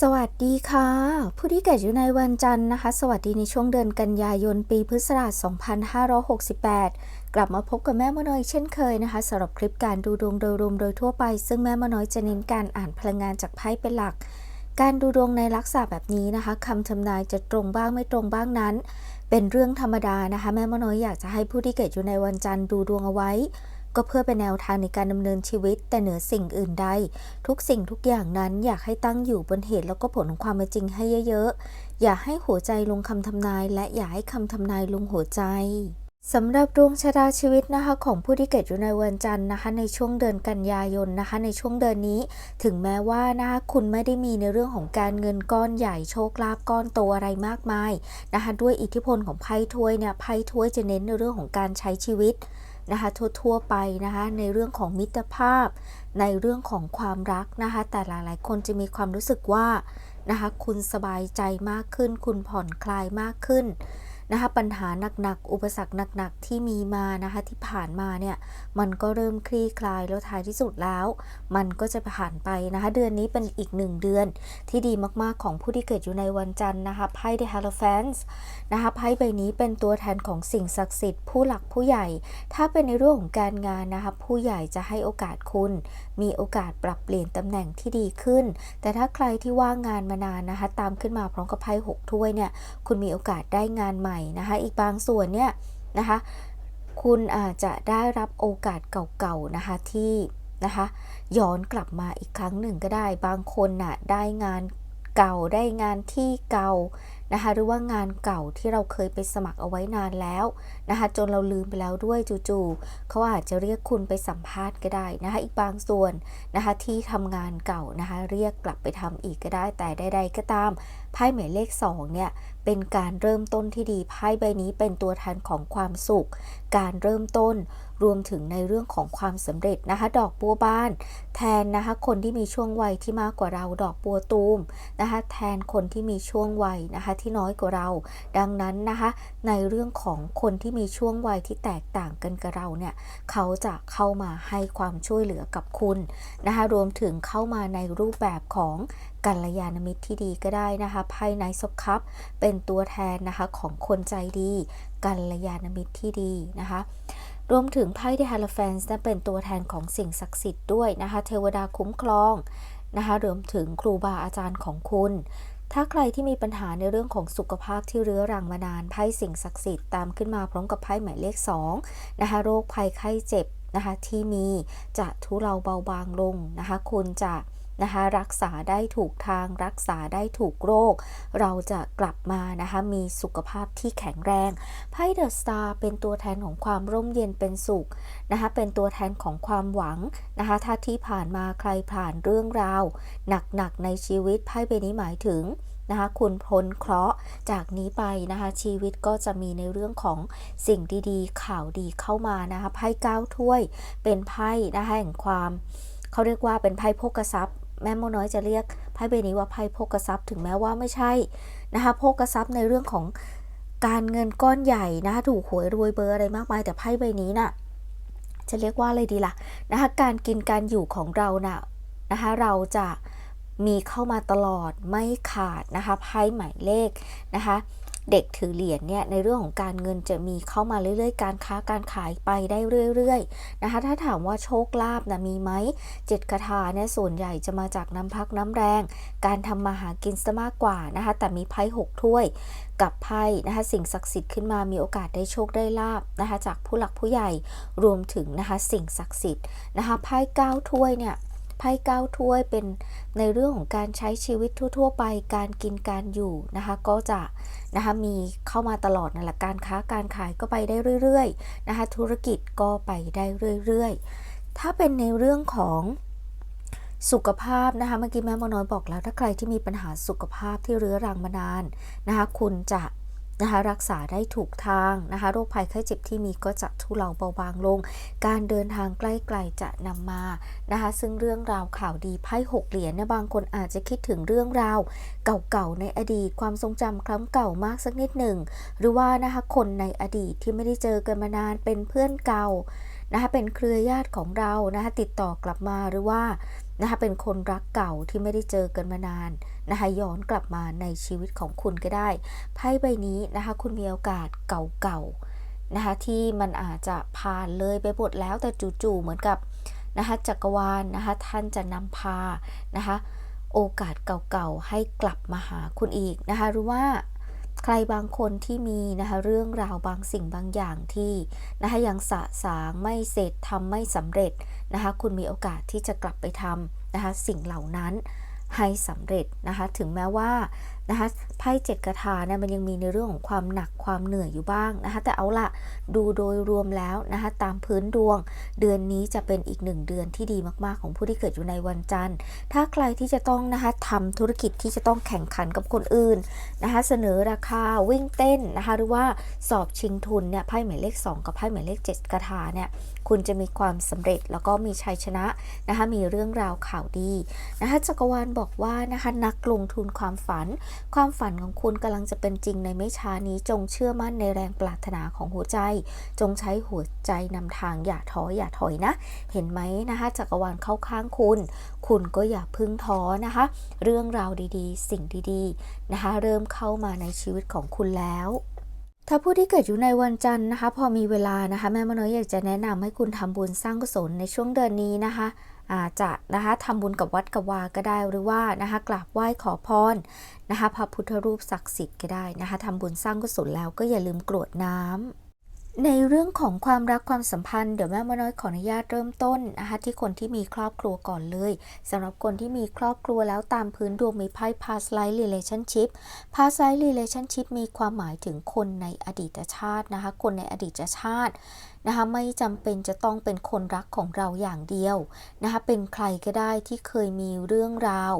สวัสดีค่ะ ผู้ที่เกิดอยู่ในวันจันทร์นะคะ สวัสดีในช่วงเดือนกันยายนปีพุทธศักราช 2568 กลับมาพบกับแม่มะน้อยเช่นเคยนะคะสำหรับคลิปการดูดวงโดยรวมโดยทั่วไป ซึ่งแม่มะน้อยจะเน้นการอ่านพลังงานจากไพ่เป็นหลัก การดูดวงในลักษณะแบบนี้นะคะคำทำนายจะตรงบ้างไม่ตรงบ้างนั้น เป็นเรื่องธรรมดานะคะ แม่มะน้อยอยากจะให้ผู้ที่เกิดอยู่ในวันจันทร์ดูดวงเอาไว้ ก็เพื่อเป็นแนวทางในการดำเนินชีวิต แต่เหนือสิ่งอื่นใด ทุกสิ่งทุกอย่างนั้นอยากให้ตั้งอยู่บนเหตุแล้วก็ผลของความเป็นจริงให้เยอะๆ อย่าให้หัวใจลงคำทำนาย และอย่าให้คำทำนายลงหัวใจสำหรับดวงชะตาชีวิตนะคะของผู้ที่เกิดอยู่ในวันจันทร์นะคะในช่วงเดือนกันยายนนะคะ ในช่วงเดือนนี้ถึงแม้ว่านะคะคุณไม่ได้มีในเรื่องของการเงินก้อนใหญ่โชคลาภก้อนโตอะไรมากมายนะคะด้วยอิทธิพลของไพ่ถ้วยเนี่ยไพ่ถ้วยจะเน้นในเรื่องของการใช้ชีวิต นะคะทั่วๆไปนะคะในเรื่องของมิตรภาพ ในเรื่องของความรักนะคะแต่หลายๆคนจะมีความรู้สึกว่านะคะคุณสบายใจมากขึ้น คุณผ่อนคลายมากขึ้น นะคะปัญหาหนักๆ อุปสรรคหนักๆ ที่มีมานะคะที่ผ่านมาเนี่ยมันก็เริ่มคลี่คลายแล้วท้ายที่สุดแล้ว มันก็จะผ่านไปนะคะเดือนนี้เป็นอีกหนึ่งเดือนที่ดีมากๆของผู้ที่เกิดอยู่ในวันจันทร์นะคะไพ่ The Hierophant นะคะไพ่ใบนี้เป็นตัวแทนของสิ่งศักดิ์สิทธิ์ผู้หลักผู้ใหญ่ ถ้าเป็นในเรื่องของการงานนะคะผู้ใหญ่จะให้โอกาสคุณ มีโอกาสปรับเปลี่ยนตำแหน่งที่ดีขึ้น แต่ถ้าใครที่ว่างงานมานานนะคะตามขึ้นมาพร้อมกับไพ่หกถ้วยเนี่ยคุณมีโอกาสได้งานใหม่นะคะ อีกบางส่วนเนี่ยนะคะ คุณอาจจะได้รับโอกาสเก่าๆนะคะที่นะคะย้อนกลับมาอีกครั้งหนึ่งก็ได้ บางคนน่ะได้งานเก่าได้งานที่เก่านะคะหรือว่างานเก่าที่เราเคยไปสมัครเอาไว้นานแล้ว นะคะจนเราลืมไปแล้วด้วยจู่ๆเขาอาจจะเรียกคุณไปสัมภาษณ์ก็ได้นะคะอีกบางส่วนนะคะที่ทำงานเก่านะคะเรียกกลับไปทำอีกก็ได้ แต่ใดๆก็ตามไพ่หมายเลข2เนี่ยเป็นการเริ่มต้นที่ดีไพ่ใบนี้เป็นตัวแทนของความสุข การเริ่มต้นรวมถึงในเรื่องของความสำเร็จนะคะดอกบัวบาน แทนนะคะคนที่มีช่วงวัยที่มากกว่าเราดอกบัวตูมนะคะแทนคนที่มีช่วงวัยนะคะที่น้อยกว่าเรา ดังนั้นนะคะในเรื่องของคนที่มีช่วงวัยที่แตกต่างกันกับเราเนี่ยเขาจะเข้ามาให้ความช่วยเหลือกับคุณนะคะรวมถึงเข้ามาในรูปแบบของกัลยาณมิตรที่ดีก็ได้นะคะไพ่ในซบคัพเป็นตัวแทนนะคะของคนใจดีกัลยาณมิตรที่ดีนะคะรวมถึงไพ่เดฮาร์แฟนส์เป็นตัวแทนของสิ่งศักดิ์สิทธิ์ด้วยนะคะเทวดาคุ้มครองนะคะรวมถึงครูบาอาจารย์ของคุณ ถ้าใครที่มีปัญหาในเรื่องของสุขภาพที่เรื้อรังมานานไพ่สิ่งศักดิ์สิทธิ์ตามขึ้นมาพร้อมกับไพ่หมายเลข2นะคะโรคภัยไข้เจ็บนะคะที่มีจะทุเลาเบาบางลงนะคะคุณจะ นะคะรักษาได้ถูกทางรักษาได้ถูกโรค เราจะกลับมานะคะมีสุขภาพที่แข็งแรงไพ่เดอะสตาร์เป็นตัวแทนของความร่มเย็นเป็นสุขนะคะเป็นตัวแทนของความหวังนะคะถ้าที่ผ่านมาใครผ่านเรื่องราว หนักๆในชีวิตไพ่ใบนี้หมายถึงนะคะคุณพ้นเคราะห์จากนี้ไปนะคะชีวิตก็จะมีในเรื่องของสิ่งดีๆ ข่าวดีเข้ามานะคะไพ่เก้าถ้วยเป็นไพ่นะคะแห่งความเขาเรียกว่าเป็นไพ่โภกทรัพย์ แม่โมน้อยจะเรียกไพ่ใบนี้ว่าไพ่โภกทรัพย์ถึงแม้ว่าไม่ใช่นะคะโภกทรัพย์ในเรื่องของการเงินก้อนใหญ่นะคะถูกหวยรวยเบอร์อะไรมากมาย แต่ไพ่ใบนี้น่ะจะเรียกว่าอะไรดีล่ะนะคะการกินการอยู่ของเราน่ะนะคะเราจะมีเข้ามาตลอดไม่ขาดนะคะไพ่หมายเลขนะคะ เด็กถือเหรียญเนี่ยในเรื่องของการเงินจะมีเข้ามาเรื่อยๆ การค้าการขายไปได้เรื่อยๆนะคะถ้าถามว่าโชคลาภนะมีไหมเจ็ดคาถาเนี่ยส่วนใหญ่จะมาจากน้ำพักน้ำแรง การทำมาหากินซะมากกว่านะคะแต่มีไพ่หกถ้วยกับไพ่นะคะสิ่งศักดิ์สิทธิ์ขึ้นมามีโอกาสได้โชคได้ลาบนะคะจากผู้หลักผู้ใหญ่รวมถึงนะคะสิ่งศักดิ์สิทธิ์นะคะไพ่เก้าถ้วยเนี่ย ไพ่เก้าถ้วยเป็นในเรื่องของการใช้ชีวิตทั่ว ๆ ไปการกินการอยู่นะคะ ก็จะนะคะมีเข้ามาตลอดนั่นแหละการค้าการขายก็ไปได้เรื่อยๆนะคะธุรกิจก็ไปได้เรื่อยๆ ถ้าเป็นในเรื่องของสุขภาพนะคะเมื่อกี้แม่มน้อยบอกแล้วถ้าใครที่มีปัญหาสุขภาพที่เรื้อรังมานานนะคะคุณจะ นะคะรักษาได้ถูกทางนะคะโรคภัยไข้เจ็บที่มีก็จะทุเลาเบาบางลง การเดินทางใกล้ๆจะนำมานะคะซึ่งเรื่องราวข่าวดีไพ่หกเหรียญเนี่ยบางคนอาจจะคิดถึงเรื่องราวเก่าๆในอดีตความทรงจำครั้งเก่ามากสักนิดหนึ่ง หรือว่านะคะคนในอดีตที่ไม่ได้เจอกันมานานเป็นเพื่อนเก่านะคะเป็นเครือญาติของเรานะคะติดต่อกลับมาหรือว่า นะคะเป็นคนรักเก่าที่ไม่ได้เจอกันมานานนะคะย้อนกลับมาในชีวิตของคุณก็ได้ไพ่ใบนี้นะคะคุณมีโอกาสเก่าๆนะคะที่มันอาจจะผ่านเลยไปหมดแล้วแต่จู่ๆเหมือนกับนะคะจักรวาลนะคะท่านจะนำพานะคะโอกาสเก่าๆให้กลับมาหาคุณอีกนะคะหรือว่า ใครบางคนที่มีนะคะเรื่องราวบางสิ่งบางอย่างที่นะคะยังสะสางไม่เสร็จทำไม่สำเร็จนะคะคุณมีโอกาสที่จะกลับไปทำนะคะสิ่งเหล่านั้นให้สำเร็จนะคะถึงแม้ว่า นะคะไพ่เจ็ดกระทาเนี่ยมันยังมีในเรื่องของความหนักความเหนื่อยอยู่บ้างนะคะแต่เอาละดูโดยรวมแล้วนะคะตามพื้นดวง เดือนนี้จะเป็นอีกหนึ่งเดือนที่ดีมากๆ ของผู้ที่เกิดอยู่ในวันจันทร์ ถ้าใครที่จะต้องนะคะทำธุรกิจที่จะต้องแข่งขันกับคนอื่นนะคะเสนอราคาวิ่งเต้นนะคะหรือว่าสอบชิงทุนเนี่ยไพ่หมายเลข 2 กับไพ่หมายเลข 7 กระทาเนี่ยคุณจะมีความสำเร็จแล้วก็มีชัยชนะนะคะมีเรื่องราวข่าวดีนะคะจักรวาลบอกว่านะคะนักลงทุนความฝันความฝันของคุณกำลังจะเป็นจริงในไม่ช้านี้จงเชื่อมั่นในแรงปรารถนาของหัวใจ จงใช้หัวใจนำทางอย่าท้ออย่าถอยนะ เห็นไหมนะคะจักรวาลเข้าข้างคุณ คุณก็อย่าพึ่งท้อนะคะ เรื่องราวดีๆ สิ่งดีๆนะคะเริ่มเข้ามาในชีวิตของคุณแล้วถ้าผู้ที่เกิดอยู่ในวันจันทร์นะคะ พอมีเวลานะคะ แม่มโนอยากจะแนะนำให้คุณทำบุญสร้างกุศลในช่วงเดือนนี้นะคะ อาจจะนะคะทำบุญกับวัดกับวาก็ได้หรือว่านะคะกราบไหว้ขอพรนะคะพระพุทธรูปศักดิ์สิทธิ์ก็ได้นะคะทำบุญสร้างกุศลแล้วก็อย่าลืมกรวดน้ำ ในเรื่องของความรักความสัมพันธ์เดี๋ยวแม่มาน้อยขออนุญาตเริ่มต้นนะคะที่คนที่มีครอบครัวก่อนเลยสำหรับคนที่มีครอบครัวแล้วตามพื้นดวงมีไพ่ past life relationship past life relationship มีความหมายถึงคนในอดีตชาตินะคะคนในอดีตชาตินะคะไม่จำเป็นจะต้องเป็นคนรักของเราอย่างเดียวนะคะเป็นใครก็ได้ที่เคยมีเรื่องราว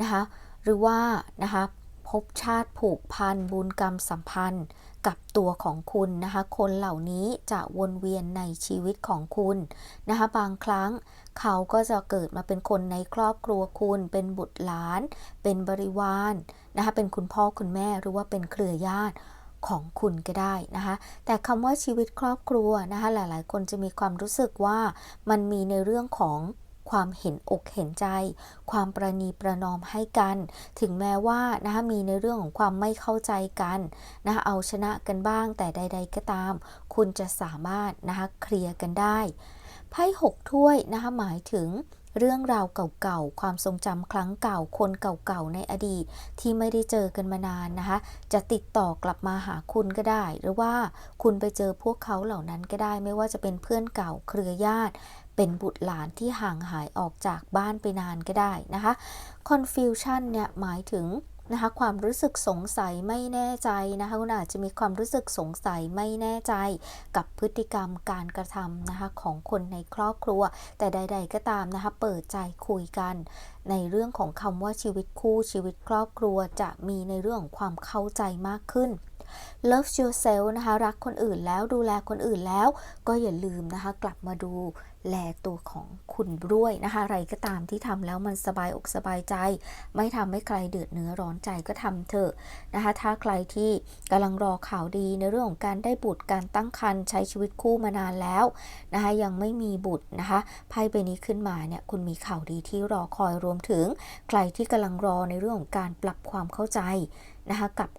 นะคะหรือว่านะคะพบชาติผูกพันบุญกรรมสัมพันธ์ กับตัวของคุณนะคะ คนเหล่านี้จะวนเวียนในชีวิตของคุณนะคะ บางครั้งเขาก็จะเกิดมาเป็นคนในครอบครัวคุณ เป็นบุตรหลาน เป็นบริวารนะคะ เป็นคุณพ่อคุณแม่หรือว่าเป็นเครือญาติของคุณก็ได้นะคะ แต่คำว่าชีวิตครอบครัวนะคะ หลาย ๆ คนจะมีความรู้สึกว่ามันมีในเรื่องของ ความเห็นอกเห็นใจ ความประนีประนอมให้กัน ถึงแม้ว่านะคะมีในเรื่องของความไม่เข้าใจกันนะคะเอาชนะกันบ้างแต่ใด ๆ ก็ตาม คุณจะสามารถนะคะเคลียร์กันได้ไพ่หกถ้วยนะคะหมายถึงเรื่องราวเก่าๆ ความทรงจำครั้งเก่า คนเก่าๆ ในอดีตที่ไม่ได้เจอกันมานานนะคะ จะติดต่อกลับมาหาคุณก็ได้ หรือว่าคุณไปเจอพวกเขาเหล่านั้นก็ได้ ไม่ว่าจะเป็นเพื่อนเก่าเครือญาติ เป็นบุตรหลานที่ห่างหายออกจากบ้านไปนานก็ได้นะคะ confusion เนี่ยหมายถึงนะคะความรู้สึกสงสัยไม่แน่ใจนะคะคุณอาจจะมีความรู้สึกสงสัยไม่แน่ใจกับพฤติกรรมการกระทำนะคะของคนในครอบครัว แต่ใด ๆ ก็ตามนะคะเปิดใจคุยกัน ในเรื่องของคำว่าชีวิตคู่ชีวิตครอบครัวจะมีในเรื่องของความเข้าใจมากขึ้น love yourself นะคะ รักคนอื่นแล้วดูแลคนอื่นแล้ว ก็อย่าลืมนะคะ กลับมาดูแลตัวของคุณด้วยนะคะ อะไรก็ตามที่ทำแล้วมันสบายอกสบายใจ ไม่ทำให้ใครเดือดเนื้อร้อนใจก็ทำเถอะนะคะ ถ้าใครที่กำลังรอข่าวดีในเรื่องของการได้บุตรการตั้งครรภ์ใช้ชีวิตคู่มานานแล้วนะคะยังไม่มีบุตรนะคะไพ่ใบนี้ขึ้นมาเนี่ยคุณมีข่าวดีที่รอคอยรวมถึง ใครที่กำลังรอในเรื่องของการปรับความเข้าใจนะคะกับ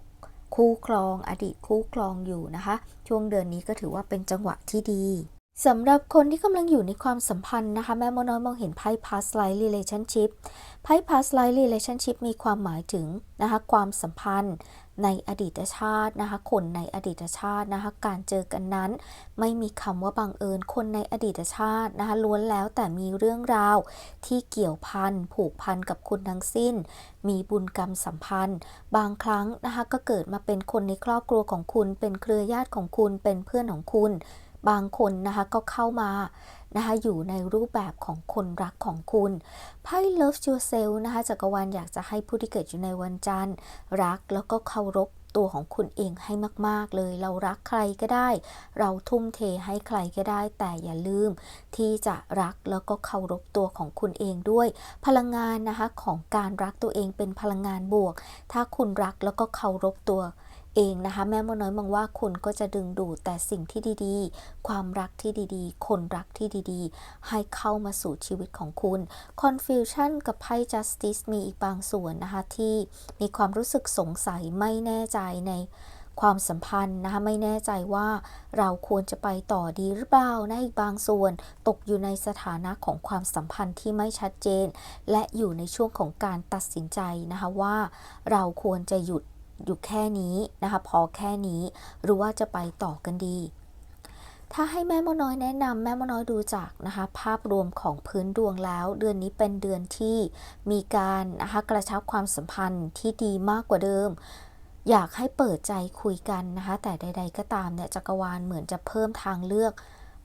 คู่ครองอดีตคู่ครองอยู่นะคะ ช่วงเดือนนี้ก็ถือว่าเป็นจังหวะที่ดี สำหรับคนที่กำลังอยู่ในความสัมพันธ์นะคะ แม่มน้อยมองเห็นไพ่ past life relationship ไพ่ past life relationship มีความหมายถึงนะคะความสัมพันธ์ในอดีตชาตินะคะคนในอดีตชาตินะคะการเจอกันนั้น ไม่มีคำว่าบังเอิญคนในอดีตชาตินะคะล้วนแล้วแต่มีเรื่องราวที่เกี่ยวพันผูกพันกับคุณทั้งสิ้น มีบุญกรรมสัมพันธ์ บางครั้งนะคะก็เกิดมาเป็นคนในครอบครัวของคุณ เป็นเครือญาติของคุณเป็นเพื่อนของคุณ บางคนนะคะก็เข้ามานะคะอยู่ในรูปแบบของคนรักของคุณไพ่ Love Yourself นะคะจักรวาลอยากจะให้ผู้ที่เกิดอยู่ในวันจันทร์ รักแล้วก็เคารพตัวของคุณเองให้มาก ๆ เลย เรารักใครก็ได้ เราทุ่มเทให้ใครก็ได้ แต่อย่าลืม ที่จะรักแล้วก็เคารพตัวของคุณเองด้วย พลังงานนะคะของการรักตัวเองเป็นพลังงานบวก ถ้าคุณรักแล้วก็เคารพตัว เองนะคะ แม่มดน้อยมองว่าคุณก็จะดึงดูดแต่สิ่งที่ดีๆ ความรักที่ดีๆ คนรักที่ดีๆ ให้เข้ามาสู่ชีวิตของคุณ confusion กับไพ่ justice มีอีกบางส่วนนะคะ ที่มีความรู้สึกสงสัยไม่แน่ใจในความสัมพันธ์นะคะไม่แน่ใจว่าเราควรจะไปต่อดีหรือเปล่านะอีกบางส่วน ตกอยู่ในสถานะของความสัมพันธ์ที่ไม่ชัดเจน และอยู่ในช่วงของการตัดสินใจนะคะว่า เราควรจะหยุด อยู่แค่นี้นะคะพอแค่นี้หรือว่าจะไปต่อกันดี ถ้าให้แม่มน้อยแนะนำแม่มน้อยดูจากนะคะภาพรวมของพื้นดวงแล้ว เดือนนี้เป็นเดือนที่มีการนะคะกระชับความสัมพันธ์ที่ดีมากกว่าเดิมอยากให้เปิดใจคุยกันนะคะ แต่ใด ๆ ก็ตามเนี่ยจักรวาลเหมือนจะเพิ่มทางเลือก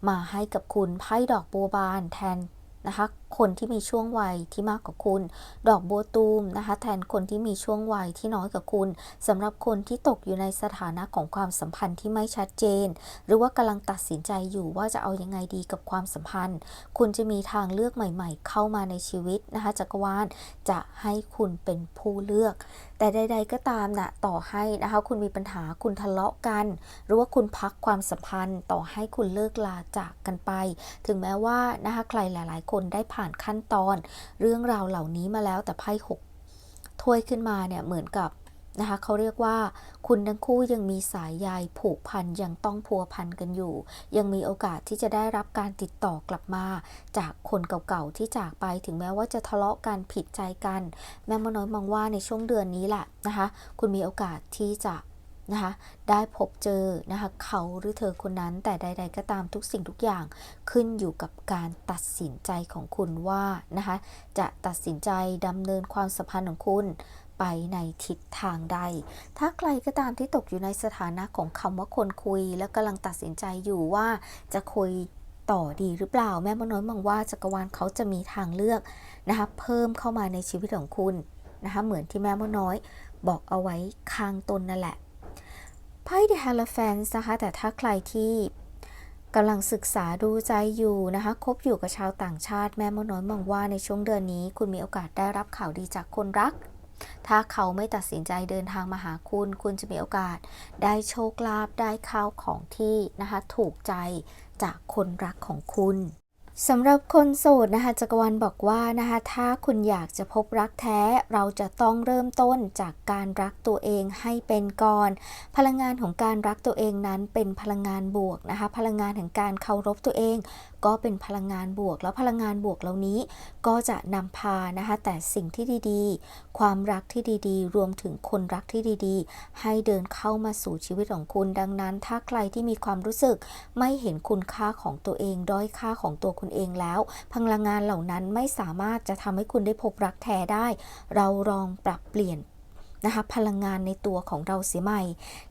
มาให้กับคุณไพ่ดอกบัวบานแทนนะคะ คนที่มีช่วงวัยที่มากกว่าคุณ ดอกบัวตูมนะคะแทนคนที่มีช่วงวัยที่น้อยกว่าคุณสำหรับคนที่ตกอยู่ในสถานะของความสัมพันธ์ที่ไม่ชัดเจน หรือว่ากำลังตัดสินใจอยู่ว่าจะเอายังไงดีกับความสัมพันธ์ คุณจะมีทางเลือกใหม่ ๆ เข้ามาในชีวิตนะคะจักรวาลจะให้คุณเป็นผู้เลือก แต่ใด ๆ ก็ตามนะต่อให้นะคะคุณมีปัญหาคุณทะเลาะกัน หรือว่าคุณพักความสัมพันธ์ต่อให้คุณเลิกลาจากกันไป ถึงแม้ว่านะคะใครหลาย ๆ คนได้ผ่านขั้นตอน เรื่องราวเหล่านี้มาแล้วแต่ไพ่หกถ้วยขึ้นมาเนี่ยเหมือนกับนะคะเขาเรียกว่าคุณทั้งคู่ยังมีสายใยผูกพันยังต้องพัวพันกันอยู่ ยังมีโอกาสที่จะได้รับการติดต่อกลับมา จากคนเก่าๆที่จากไปถึงแม้ว่าจะทะเลาะกันผิดใจกัน แม่มน้อยมองว่าในช่วงเดือนนี้แหละนะคะ คุณมีโอกาสที่จะ นะคะได้พบเจอนะคะเขาหรือเธอคนนั้นแต่ใด ๆ ก็ตามทุกสิ่งทุกอย่างขึ้นอยู่กับการตัดสินใจของคุณว่านะคะจะตัดสินใจดำเนินความสัมพันธ์ของคุณไปในทิศทางใด ถ้าใครก็ตามที่ตกอยู่ในสถานะของคำว่าคนคุย และกำลังตัดสินใจอยู่ว่าจะคุยต่อดีหรือเปล่า แม่มน้อยมองว่าจักรวาลเขาจะมีทางเลือกนะคะเพิ่มเข้ามาในชีวิตของคุณนะคะเหมือนที่แม่มน้อยบอกเอาไว้ข้างต้นนั่นแหละ ไพ่ The Hierophant นะคะ แต่ถ้าใครที่กำลังศึกษาดูใจอยู่นะคะ คบอยู่กับชาวต่างชาติแม่มดน้อยมองว่าในช่วงเดือนนี้ คุณมีโอกาสได้รับข่าวดีจากคนรัก ถ้าเขาไม่ตัดสินใจเดินทางมาหาคุณ คุณจะมีโอกาส ได้โชคลาภได้ข้าวของที่นะคะ ถูกใจจากคนรักของคุณ สำหรับคนโสดนะคะจักรวาลบอกว่านะคะถ้าคุณอยากจะพบรักแท้ เราจะต้องเริ่มต้นจากการรักตัวเองให้เป็นก่อน พลังงานของการรักตัวเองนั้นเป็นพลังงานบวกนะคะพลังงานแห่งการเคารพตัวเอง ก็เป็นพลังงานบวก แล้วพลังงานบวกเหล่านี้ก็จะนำพานะคะแต่สิ่งที่ดีๆ ความรักที่ดีๆ รวมถึงคนรักที่ดีๆ ให้เดินเข้ามาสู่ชีวิตของคุณ ดังนั้น ถ้าใครที่มีความรู้สึกไม่เห็นคุณค่าของตัวเอง ด้อยค่าของตัวคุณเองแล้ว พลังงานเหล่านั้นไม่สามารถจะทำให้คุณได้พบรักแท้ได้ เราลองปรับเปลี่ยนนะคะพลังงานในตัวของเราเสียใหม่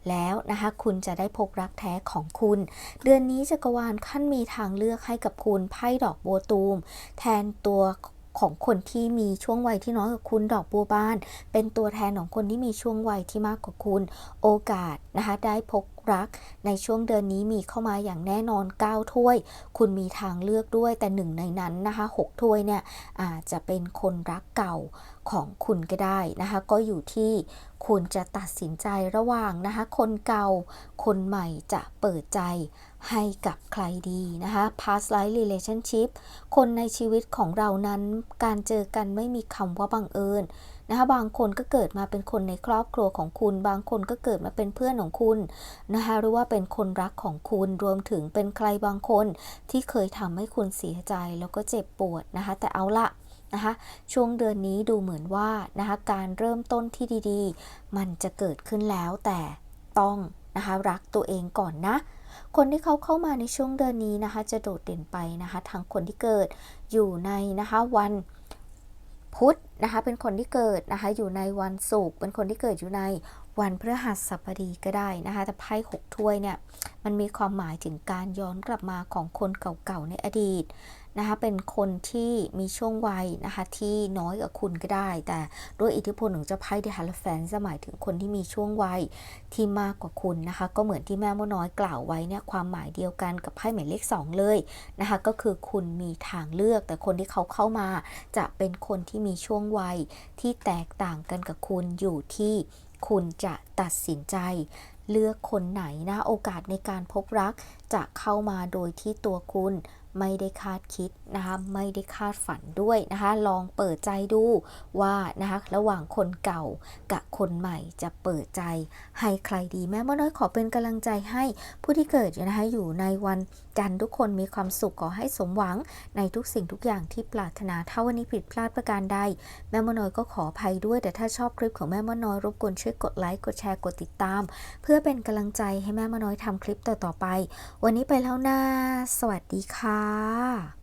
แล้วนะคะคุณจะได้พบรักแท้ของคุณ เดือนนี้จักรวาลขั้นมีทางเลือกให้กับคุณไพ่ดอกบัวตูม แทนตัวของคนที่มีช่วงวัยที่น้อยกว่าคุณดอกบัวบาน เป็นตัวแทนของคนที่มีช่วงวัยที่มากกว่าคุณ โอกาสนะคะได้พบ รัก ในช่วงเดือนนี้มีเข้ามาอย่างแน่นอน 9 ถ้วย คุณมีทางเลือกด้วยแต่หนึ่งในนั้นนะคะ6ถ้วยเนี่ยอาจจะเป็นคนรักเก่าของคุณก็ได้นะคะ ก็อยู่ที่คุณจะตัดสินใจระหว่างนะคะ คนเก่า คนใหม่จะเปิดใจให้กับใครดีนะคะ past life relationship คนในชีวิตของเรานั้นการเจอกันไม่มีคำว่าบังเอิญ นะคะบางคนก็เกิดมาเป็นคนในครอบครัวของคุณ บางคนก็เกิดมาเป็นเพื่อนของคุณนะคะหรือว่าเป็นคนรักของคุณรวมถึงเป็นใครบางคนที่เคยทำให้คุณเสียใจแล้วก็เจ็บปวดนะคะแต่เอาละนะคะช่วงเดือนนี้ดูเหมือนว่านะคะการเริ่มต้นที่ดีๆ มันจะเกิดขึ้นแล้วแต่ต้องนะคะรักตัวเองก่อนนะ คนที่เขาเข้ามาในช่วงเดือนนี้นะคะ จะโดดเด่นไปนะคะทั้งคนที่เกิดอยู่ในนะคะวัน พุธนะคะเป็นคนที่เกิดนะคะอยู่ในวันศุกร์เป็นคนที่เกิดอยู่ในวันพฤหัสบดีก็ได้นะคะแต่ไพ่หกถ้วยเนี่ยมันมีความหมายถึงการย้อนกลับมาของคนเก่าๆในอดีต นะคะเป็นคนที่มีช่วงวัยนะคะที่น้อยกว่าคุณก็ได้ แต่ด้วยอิทธิพลของเจ้าไพ่เดฮัลแฟนจะหมายถึงคนที่มีช่วงวัยที่มากกว่าคุณนะคะ ก็เหมือนที่แม่มดน้อยกล่าวไว้เนี่ยความหมายเดียวกันกับไพ่หมายเลข 2 เลยนะคะก็คือคุณมีทางเลือก แต่คนที่เขาเข้ามาจะเป็นคนที่มีช่วงวัยที่แตกต่างกันกับคุณอยู่ที่คุณจะตัดสินใจเลือกคนไหนนะโอกาสในการพบรักจะเข้ามาโดยที่ตัวคุณ ไม่ได้คาดคิดนะคะไม่ได้คาดฝันด้วยนะคะ ลองเปิดใจดูว่านะคะระหว่างคนเก่ากับคนใหม่จะเปิดใจให้ใครดีแม่มดน้อยขอเป็นกำลังใจให้ผู้ที่เกิดนะคะอยู่ในวันจันทร์ทุกคนมีความสุขขอให้สมหวังในทุกสิ่งทุกอย่างที่ปรารถนาถ้าวันนี้ผิดพลาดประการใด แม่มดน้อยก็ขออภัยด้วย แต่ถ้าชอบคลิปของแม่มดน้อยรบกวนช่วยกดไลค์กดแชร์กดติดตาม เพื่อเป็นกำลังใจให้แม่มดน้อยทำคลิปต่อๆไป วันนี้ไปแล้วนะสวัสดีค่ะค่ะ